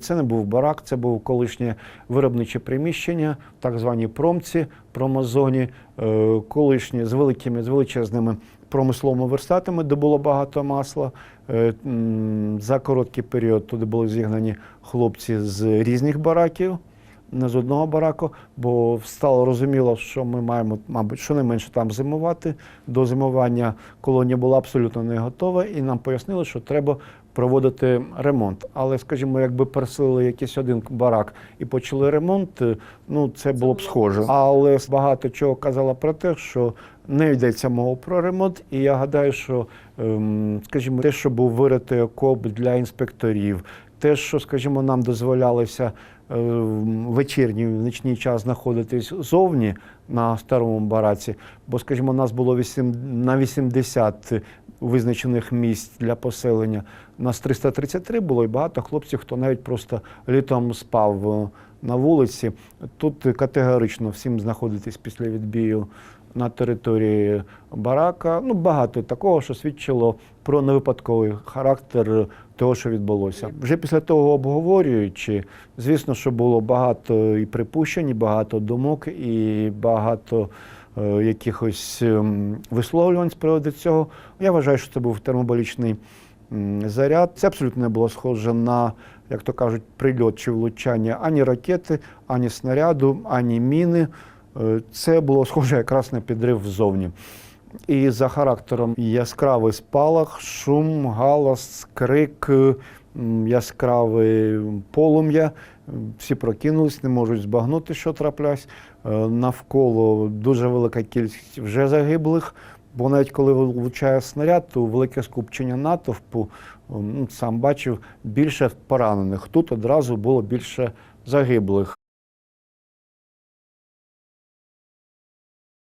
Це не був барак, це був колишнє виробниче приміщення, так звані промці, промозоні, е, колишні з великими, з величезними промисловими верстатами, де було багато масла. Е, За короткий період туди були зігнані хлопці з різних бараків, не з одного бараку, бо стало розуміло, що ми маємо, мабуть, щонайменше там зимувати. До зимування колонія була абсолютно не готова, і нам пояснили, що треба проводити ремонт. Але, скажімо, якби переселили якийсь один барак і почали ремонт, е, ну це було б схоже. Але багато чого казало про те, що не йдеться мова про ремонт, і я гадаю, що, ем, скажімо, те, що був виритий окоп для інспекторів, те, що, скажімо, нам дозволялося вечірній в нічний час знаходитись зовні на старому бараці, бо, скажімо, нас було 8, на 80 визначених місць для поселення. Нас 333 було, і багато хлопців, хто навіть просто літом спав е, на вулиці. Тут категорично всім знаходитись після відбію на території барака. Ну, багато такого, що свідчило про невипадковий характер того, що відбулося. Вже після того обговорюючи, звісно, що було багато і припущень, і багато думок, і багато е, якихось ем, висловлювань з приводу цього. Я вважаю, що це був термоболічний заряд. Це абсолютно не було схоже на, як то кажуть, прильот чи влучання ані ракети, ані снаряду, ані міни. Е, Це було схоже якраз на підрив ззовні. І за характером яскравий спалах, шум, галас, крик, яскраве полум'я. Всі прокинулись, не можуть збагнути, що траплялось. Е, Навколо дуже велика кількість вже загиблих. Бо навіть коли влучає снаряд, то велике скупчення натовпу, сам бачив, більше поранених. Тут одразу було більше загиблих.